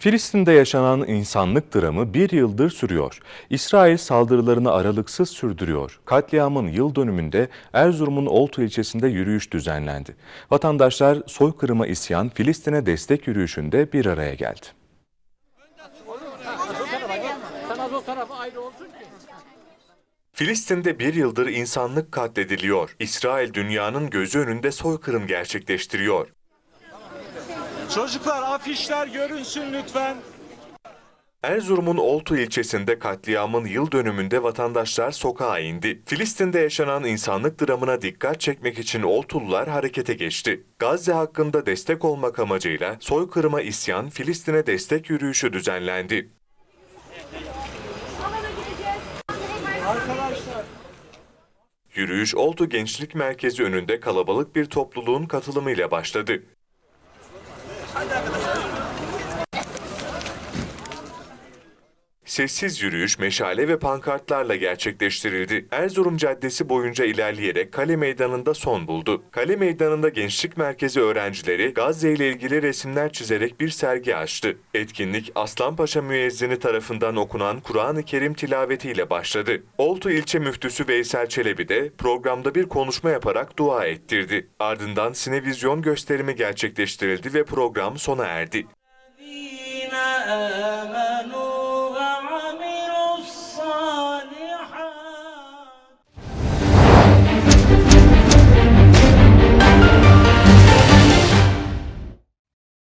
Filistin'de yaşanan insanlık dramı bir yıldır sürüyor. İsrail saldırılarını aralıksız sürdürüyor. Katliamın yıl dönümünde Erzurum'un Oltu ilçesinde yürüyüş düzenlendi. Vatandaşlar soykırıma isyan, Filistin'e destek yürüyüşünde bir araya geldi. Filistin'de bir yıldır insanlık katlediliyor. İsrail dünyanın gözü önünde soykırım gerçekleştiriyor. Çocuklar afişler görünsün lütfen. Erzurum'un Oltu ilçesinde katliamın yıl dönümünde vatandaşlar sokağa indi. Filistin'de yaşanan insanlık dramına dikkat çekmek için Oltulular harekete geçti. Gazze hakkında destek olmak amacıyla soykırıma isyan, Filistin'e destek yürüyüşü düzenlendi. Yürüyüş Oltu Gençlik Merkezi önünde kalabalık bir topluluğun katılımıyla başladı. Hadi arkadaşlar. sessiz yürüyüş meşale ve pankartlarla gerçekleştirildi. Erzurum Caddesi boyunca ilerleyerek Kale Meydanı'nda son buldu. Kale Meydanı'nda Gençlik Merkezi öğrencileri Gazze ile ilgili resimler çizerek bir sergi açtı. Etkinlik Aslanpaşa müezzini tarafından okunan Kur'an-ı Kerim tilavetiyle başladı. Oltu ilçe müftüsü Veysel Çelebi de programda bir konuşma yaparak dua ettirdi. Ardından sinevizyon gösterimi gerçekleştirildi ve program sona erdi.